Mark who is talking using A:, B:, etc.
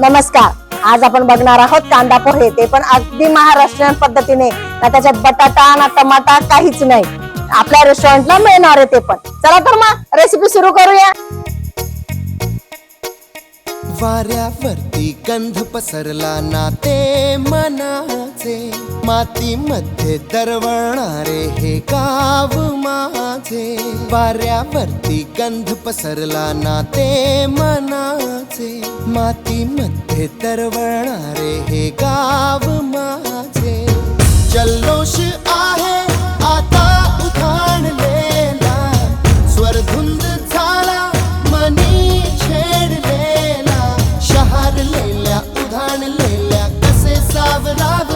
A: नमस्कार. आज आपण बघणार आहोत कांदा पोहे. ते पण अगदी महाराष्ट्रीयन पद्धतीने. ना त्याच्यात बटाटा ना टमाटा काहीच नाही. आपल्या रेस्टॉरंटला मिळणार आहे ते पण. चला तर मग रेसिपी सुरू करूया.
B: वाऱ्यावरती गंध पसरला ना ते मनाचे. मातीमध्ये दरवळणारे हे गाव माझे. वाऱ्यावरती गंध पसरला ना ते मना मातीमध्ये तरवणारे हे गाव माझे. जल्लोष आहे आता उधाणलेला स्वरधुंद झाला मनी छेडलेला. शहारलेल्या उधाणलेल्या कसे सावरावे?